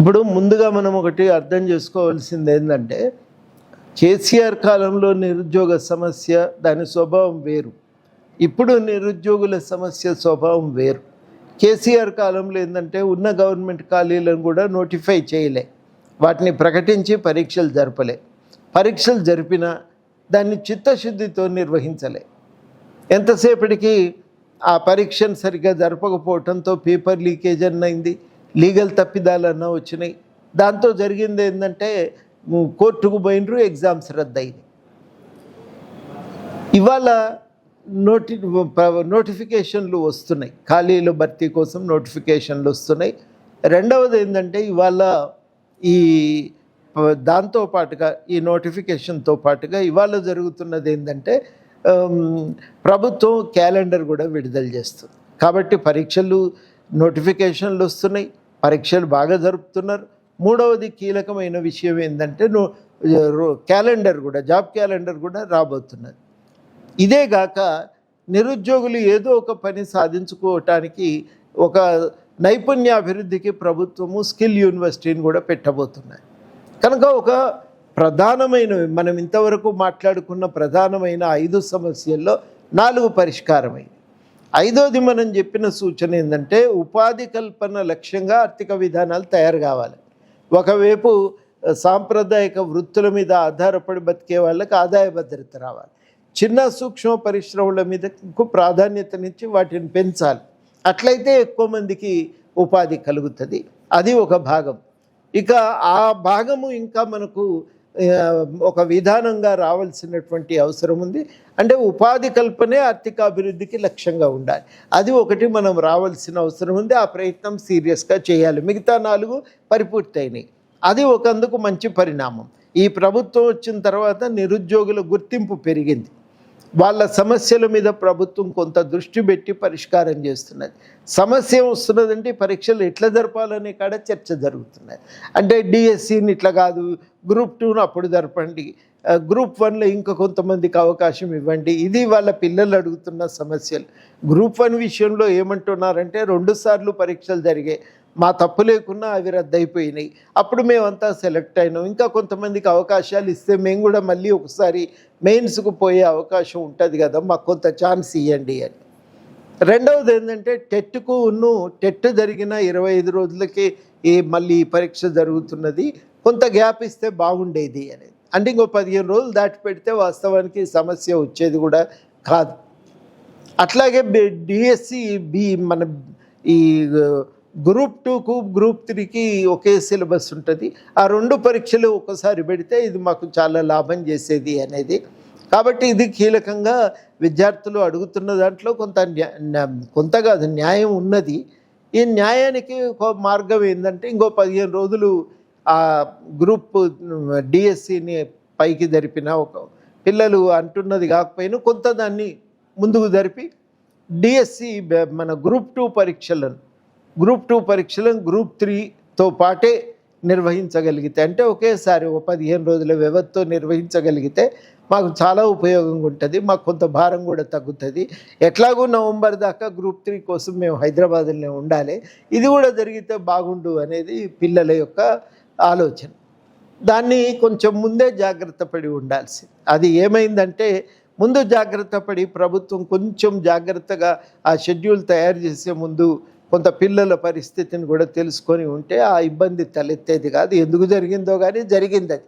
ఇప్పుడు ముందుగా మనం ఒకటి అర్థం చేసుకోవాల్సింది ఏంటంటే కేసీఆర్ కాలంలో నిరుద్యోగ సమస్య దాని స్వభావం వేరు. ఇప్పుడు నిరుద్యోగుల సమస్య స్వభావం వేరు. కేసీఆర్ కాలంలో ఏంటంటే ఉన్న గవర్నమెంట్ ఖాళీలను కూడా నోటిఫై చేయలే. వాటిని ప్రకటించి పరీక్షలు జరపలే. పరీక్షలు జరిపినా దాన్ని చిత్తశుద్ధితో నిర్వహించలే. ఎంతసేపటికి ఆ పరీక్షను సరిగ్గా జరపకపోవడంతో పేపర్ లీకేజ్ అన్నైంది. అయింది లీగల్ తప్పిదాలన్నా వచ్చినాయి. దాంతో జరిగింది ఏంటంటే కోర్టుకు పోయినరు ఎగ్జామ్స్ రద్దయింది ఇవాళ నోటి నోటిఫికేషన్లు వస్తున్నాయి. ఖాళీలు భర్తీ కోసం నోటిఫికేషన్లు వస్తున్నాయి. రెండవది ఏంటంటే ఇవాళ ఈ దాంతో పాటుగా ఈ నోటిఫికేషన్తో పాటుగా ఇవాళ జరుగుతున్నది ఏంటంటే ప్రభుత్వం క్యాలెండర్ కూడా విడుదల చేస్తుంది. కాబట్టి పరీక్షలు నోటిఫికేషన్లు వస్తున్నాయి. పరీక్షలు బాగా జరుపుతున్నారు. మూడవది కీలకమైన విషయం ఏంటంటే నో రో- క్యాలెండర్ కూడా జాబ్ క్యాలెండర్ కూడా రాబోతున్నది. ఇదేగాక నిరుద్యోగులు ఏదో ఒక పని సాధించుకోవటానికి ఒక నైపుణ్యాభివృద్ధికి ప్రభుత్వము స్కిల్ యూనివర్సిటీని కూడా పెట్టబోతున్నాయి. కనుక ఒక ప్రధానమైన మనం ఇంతవరకు మాట్లాడుకున్న ప్రధానమైన ఐదు సమస్యల్లో నాలుగు పరిష్కారమైంది ఐదోది మనం చెప్పిన సూచన ఏంటంటే ఉపాధి కల్పన లక్ష్యంగా ఆర్థిక విధానాలు తయారు కావాలి. ఒకవైపు సాంప్రదాయక వృత్తుల మీద ఆధారపడి బతికే వాళ్ళకి ఆదాయ భద్రత రావాలి. చిన్న సూక్ష్మ పరిశ్రమల మీదకు ప్రాధాన్యతనిచ్చి వాటిని పెంచాలి. అట్లయితే ఎక్కువ మందికి ఉపాధి కలుగుతుంది. అది ఒక భాగం. ఇక ఆ భాగము ఇంకా మనకు ఒక విధానంగా రావాల్సినటువంటి అవసరం ఉంది. అంటే ఉపాధి కల్పనే ఆర్థికాభివృద్ధికి లక్ష్యంగా ఉండాలి. అది ఒకటి మనం రావాల్సిన అవసరం ఉంది. ఆ ప్రయత్నం సీరియస్గా చేయాలి. మిగతా నాలుగు పరిపూర్తయినాయి. అది ఒకందుకు మంచి పరిణామం. ఈ ప్రభుత్వం వచ్చిన తర్వాత నిరుద్యోగుల గుర్తింపు పెరిగింది. వాళ్ళ సమస్యల మీద ప్రభుత్వం కొంత దృష్టి పెట్టి పరిష్కారం చేస్తున్నది. సమస్య వస్తున్నదంటే పరీక్షలు ఎట్లా జరపాలనే కాడ చర్చ జరుగుతున్నది. అంటే డిఎస్సిని ఇట్లా కాదు గ్రూప్ టూను అప్పుడు జరపండి గ్రూప్ వన్లో ఇంకా కొంతమందికి అవకాశం ఇవ్వండి. ఇది వాళ్ళ పిల్లలు అడుగుతున్న సమస్యలు. గ్రూప్ వన్ విషయంలో ఏమంటున్నారంటే రెండుసార్లు పరీక్షలు జరిగాయి. మా తప్పు లేకున్నా అవి రద్దయిపోయినాయి. అప్పుడు మేమంతా సెలెక్ట్ అయినాం. ఇంకా కొంతమందికి అవకాశాలు ఇస్తే మేము కూడా మళ్ళీ ఒకసారి మెయిన్స్కు పోయే అవకాశం ఉంటుంది కదా మాకు కొంత ఛాన్స్ ఇవ్వండి అని. రెండవది ఏంటంటే టెట్కు ఉన్ను టెట్ జరిగిన ఇరవై ఐదు రోజులకి ఈ మళ్ళీ పరీక్ష జరుగుతున్నది. కొంత గ్యాప్ ఇస్తే బాగుండేది అనేది. అంటే ఇంకో పదిహేను రోజులు దాటి పెడితే వాస్తవానికి సమస్య వచ్చేది కూడా కాదు. అట్లాగే డిఎస్సి బి మన ఈ గ్రూప్ టూకు గ్రూప్ త్రీకి ఒకే సిలబస్ ఉంటుంది. ఆ రెండు పరీక్షలు ఒకసారి పెడితే ఇది మాకు చాలా లాభం చేసేది అనేది. కాబట్టి ఇది కీలకంగా విద్యార్థులు అడుగుతున్న దాంట్లో కొంత కొంత కాదు న్యాయం ఉన్నది. ఈ న్యాయానికి ఒక మార్గం ఏంటంటే ఇంకో పదిహేను రోజులు ఆ గ్రూప్ డిఎస్సిని పైకి జరిపిన ఒక పిల్లలు అంటున్నది కాకపోయినా కొంత దాన్ని ముందుకు జరిపి డిఎస్సి మన గ్రూప్ టూ పరీక్షలను గ్రూప్ టూ పరీక్షలను గ్రూప్ త్రీతో పాటే నిర్వహించగలిగితే అంటే ఒకేసారి ఒక పదిహేను రోజుల వ్యవధితో నిర్వహించగలిగితే మాకు చాలా ఉపయోగంగా ఉంటుంది మాకు కొంత భారం కూడా తగ్గుతుంది. ఎట్లాగో నవంబర్ దాకా గ్రూప్ త్రీ కోసం మేము హైదరాబాద్లోనే ఉండాలి. ఇది కూడా జరిగితే బాగుండు అనేది పిల్లల యొక్క ఆలోచన. దాన్ని కొంచెం ముందే జాగ్రత్త పడి అది ఏమైందంటే ముందు జాగ్రత్త పడి ప్రభుత్వం కొంచెం జాగ్రత్తగా ఆ షెడ్యూల్ తయారు చేసే ముందు కొంత పిల్లల పరిస్థితిని కూడా తెలుసుకొని ఉంటే ఆ ఇబ్బంది తలెత్తేది కాదు. ఎందుకు జరిగిందో కానీ జరిగింది అది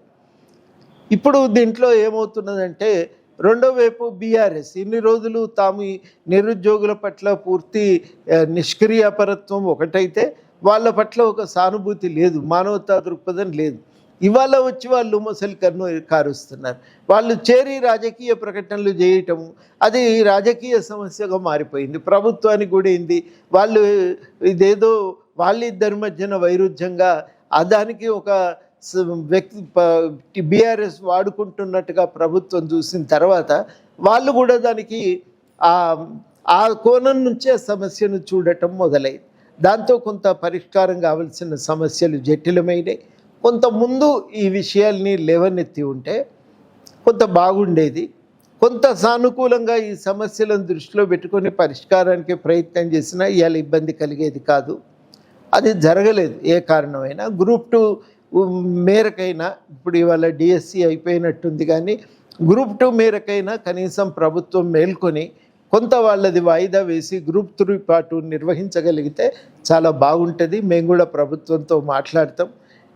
ఇప్పుడు దీంట్లో ఏమవుతున్నదంటే రెండో వైపు బీఆర్ఎస్ ఇన్ని రోజులు తాము నిరుద్యోగుల పట్ల పూర్తి నిష్క్రియపరత్వం నిష్క్రియాపరత్వం ఒకటైతే వాళ్ళ పట్ల ఒక సానుభూతి లేదు మానవతా దృక్పథం లేదు. ఇవాళ వచ్చి వాళ్ళు ముసలి కన్ను కారుస్తున్నారు. వాళ్ళు చేరి రాజకీయ ప్రకటనలు చేయటము అది రాజకీయ సమస్యగా మారిపోయింది. ప్రభుత్వానికి కూడా ఏంది? వాళ్ళు ఇదేదో వాళ్ళిద్దరి మధ్యన వైరుధ్యంగా దానికి ఒక వ్యక్తి బీఆర్ఎస్ వాడుకుంటున్నట్టుగా ప్రభుత్వం చూసిన తర్వాత వాళ్ళు కూడా దానికి ఆ కోణం నుంచే సమస్యను చూడటం మొదలైంది. దాంతో కొంత పరిష్కారం కావలసిన సమస్యలు జటిలమైనవి కొంత ముందు ఈ విషయాల్ని లేవనెత్తి ఉంటే కొంత బాగుండేది. కొంత సానుకూలంగా ఈ సమస్యలను దృష్టిలో పెట్టుకొని పరిష్కారానికి ప్రయత్నం చేసినా ఇవాళ ఇబ్బంది కలిగేది కాదు. అది జరగలేదు. ఏ కారణమైనా గ్రూప్ టూ మేరకైనా ఇప్పుడు ఇవాళ డిఎస్సి అయిపోయినట్టుంది కానీ గ్రూప్ టూ మేరకైనా కనీసం ప్రభుత్వం మేల్కొని కొంత వాళ్ళది వాయిదా వేసి గ్రూప్ త్రీ పాటు నిర్వహించగలిగితే చాలా బాగుంటుంది. మేము కూడా ప్రభుత్వంతో మాట్లాడతాం.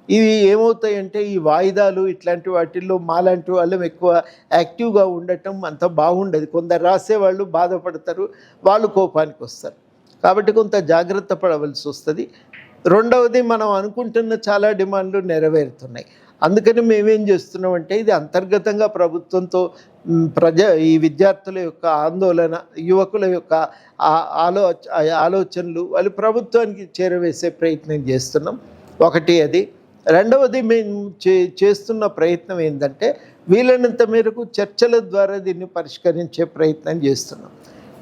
ఇవి ఏమవుతాయంటే ఈ వాయిదాలు ఇట్లాంటి వాటిల్లో మాలాంటి వాళ్ళం ఎక్కువ యాక్టివ్గా ఉండటం అంత బాగుండదు. కొందరు రాసేవాళ్ళు బాధపడతారు వాళ్ళు కోపానికి వస్తారు. కాబట్టి కొంత జాగ్రత్త పడవలసి వస్తుంది. రెండవది మనం అనుకుంటున్న చాలా డిమాండ్లు నెరవేరుతున్నాయి. అందుకని మేమేం చేస్తున్నామంటే ఇది అంతర్గతంగా ప్రభుత్వంతో ప్రజ ఈ విద్యార్థుల యొక్క ఆందోళన యువకుల యొక్క ఆలో ఆలోచనలు వాళ్ళు ప్రభుత్వానికి చేరవేసే ప్రయత్నం చేస్తున్నాం. ఒకటి అది. రెండవది మేము చే చేస్తున్న ప్రయత్నం ఏంటంటే వీలైనంత మేరకు చర్చల ద్వారా దీన్ని పరిష్కరించే ప్రయత్నం చేస్తున్నాం.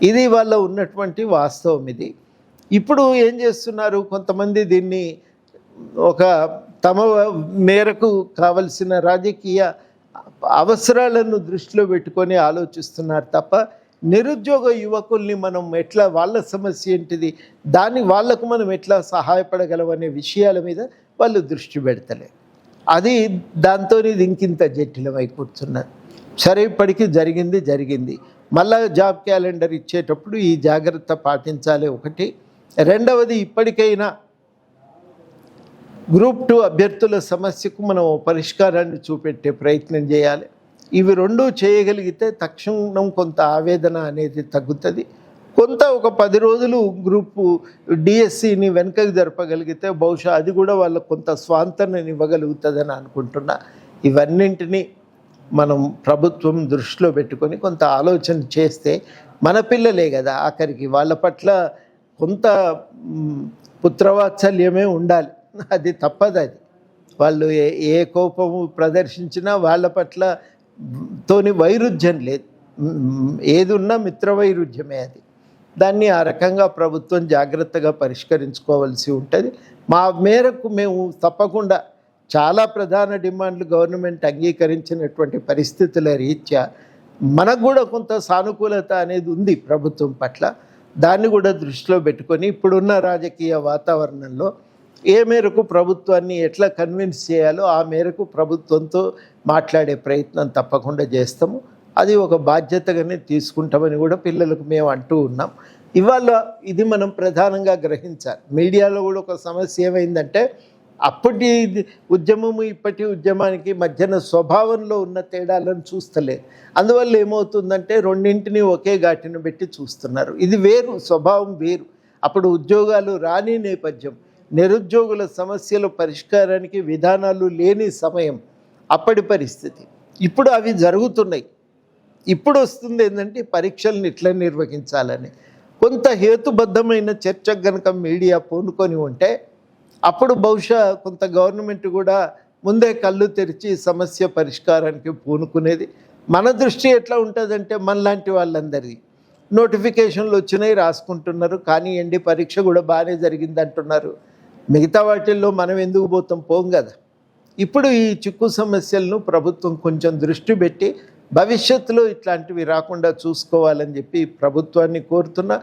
ఇది వాళ్ళ ఉన్నటువంటి వాస్తవం ఇది. ఇప్పుడు ఏం చేస్తున్నారు? కొంతమంది దీన్ని ఒక తమ మేరకు కావలసిన రాజకీయ అవసరాలను దృష్టిలో పెట్టుకొని ఆలోచిస్తున్నారు తప్ప నిరుద్యోగ యువకుల్ని మనం ఎట్లా వాళ్ళ సమస్య ఏంటిది? దాన్ని వాళ్ళకు మనం ఎట్లా సహాయపడగలం అనే విషయాల మీద వాళ్ళు దృష్టి పెడతలే. అది దాంతో ఇది ఇంకింత జటిలమై కూర్చున్నది. సరే ఇప్పటికీ జరిగింది జరిగింది. మళ్ళా జాబ్ క్యాలెండర్ ఇచ్చేటప్పుడు ఈ జాగ్రత్త పాటించాలి ఒకటి. రెండవది ఇప్పటికైనా గ్రూప్ టూ అభ్యర్థుల సమస్యకు మనం పరిష్కారాన్ని చూపెట్టే ప్రయత్నం చేయాలి. ఇవి రెండూ చేయగలిగితే తక్షణం కొంత ఆవేదన అనేది తగ్గుతుంది. కొంత ఒక పది రోజులు గ్రూపు డిఎస్సిని వెనకకి జరపగలిగితే బహుశా అది కూడా వాళ్ళకు కొంత స్వాంతనని ఇవ్వగలుగుతుందని అనుకుంటున్నా. ఇవన్నింటినీ మనం ప్రభుత్వం దృష్టిలో పెట్టుకొని కొంత ఆలోచన చేస్తే మన పిల్లలే కదా ఆఖరికి వాళ్ళ పట్ల కొంత పుత్రవాత్సల్యమే ఉండాలి. అది తప్పదు అది. వాళ్ళు ఏ ఏ కోపము ప్రదర్శించినా వాళ్ళ పట్ల తోని వైరుధ్యం లేదు. ఏదున్నా ఏది ఉన్నా మిత్ర వైరుధ్యమే అది. దాన్ని ఆ రకంగా ప్రభుత్వం జాగ్రత్తగా పరిష్కరించుకోవాల్సి ఉంటుంది. మా మేరకు మేము తప్పకుండా చాలా ప్రధాన డిమాండ్లు గవర్నమెంట్ అంగీకరించినటువంటి పరిస్థితుల రీత్యా మనకు కూడా కొంత సానుకూలత అనేది ఉంది ప్రభుత్వం పట్ల. దాన్ని కూడా దృష్టిలో పెట్టుకొని ఇప్పుడున్న రాజకీయ వాతావరణంలో ఏ మేరకు ప్రభుత్వాన్ని ఎట్లా కన్విన్స్ చేయాలో ఆ మేరకు ప్రభుత్వంతో మాట్లాడే ప్రయత్నం తప్పకుండా చేస్తాము. అది ఒక బాధ్యతగానే తీసుకుంటామని కూడా పిల్లలకు మేము అంటూ ఉన్నాం. ఇవాళ ఇది మనం ప్రధానంగా గ్రహించాలి. మీడియాలో కూడా ఒక సమస్య ఏమైందంటే అప్పటి ఉద్యమము ఇప్పటి ఉద్యమానికి మధ్యన స్వభావంలో ఉన్న తేడాలను చూస్తలే. అందువల్ల ఏమవుతుందంటే రెండింటిని ఒకే ఘాటిని పెట్టి చూస్తున్నారు. ఇది వేరు స్వభావం వేరు. అప్పుడు ఉద్యోగాలు రాని నేపథ్యం నిరుద్యోగుల సమస్యల పరిష్కారానికి విధానాలు లేని సమయం అప్పటి పరిస్థితి. ఇప్పుడు అవి జరుగుతున్నాయి. ఇప్పుడు వస్తుంది ఏంటంటే పరీక్షలను ఇట్లా నిర్వహించాలని. కొంత హేతుబద్ధమైన చర్చకు గనక మీడియా పూనుకొని ఉంటే అప్పుడు బహుశా కొంత గవర్నమెంట్ కూడా ముందే కళ్ళు తెరిచి సమస్య పరిష్కారానికి పూనుకునేది. మన దృష్టి ఎట్లా ఉంటుందంటే మనలాంటి వాళ్ళందరిది. నోటిఫికేషన్లు వచ్చినాయి రాసుకుంటున్నారు కానీ ఎండి పరీక్ష కూడా బాగానే జరిగింది అంటున్నారు మిగతా వాటిల్లో మనం ఎందుకు పోతాం? పోం కదా. ఇప్పుడు ఈ చిక్కు సమస్యలను ప్రభుత్వం కొంచెం దృష్టి పెట్టి భవిష్యత్తులో ఇట్లాంటివి రాకుండా చూసుకోవాలని చెప్పి ప్రభుత్వాన్ని కోరుతున్నా.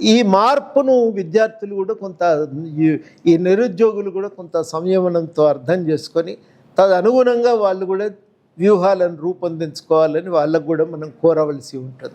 ఈ మార్పును విద్యార్థులు కూడా కొంత ఈ- ఈ నిరుద్యోగులు కూడా కొంత సంయమనంతో అర్థం చేసుకొని తదనుగుణంగా వాళ్ళు కూడా వ్యూహాలను రూపొందించుకోవాలని వాళ్ళకు కూడా మనం కోరవలసి ఉంటుంది.